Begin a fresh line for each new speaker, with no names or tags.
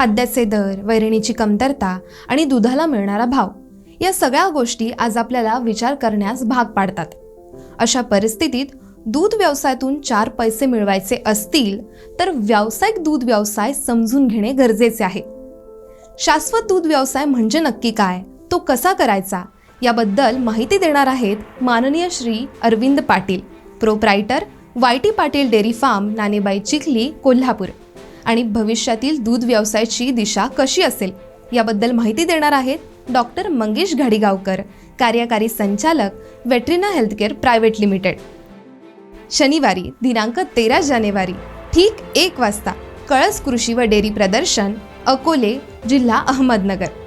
खाद्याचे दर वैरणीची कमतरता आणि दुधाला मिळणारा भाव. या सगळ्या गोष्टी आज आपल्याला विचार करण्यास भाग पाडतात. अशा परिस्थितीत दूध व्यवसायातून चार पैसे मिळवायचे असतील तर व्यावसायिक दूध व्यवसाय समजून घेणे गरजेचे आहे. शाश्वत दूध व्यवसाय म्हणजे नक्की काय? तो कसा करायचा? याबद्दल माहिती देणार आहेत माननीय Shri Arvind Patil proprietor Y T Patil dairy farm Nanebai Chikhli Kolhapur. आणि भविष्यातील दूध व्यवसायाची दिशा कशी असेल? याबद्दल माहिती देणार आहेत डॉक्टर मंगेश घाडीगावकर कार्यकारी संचालक व्हेटरिना हेल्थकेअर प्रायव्हेट लिमिटेड. शनिवारी दिनांक तेरा जानेवारी ठीक एक वाजता कळस कृषी व डेअरी प्रदर्शन अकोले जिल्हा अहमदनगर.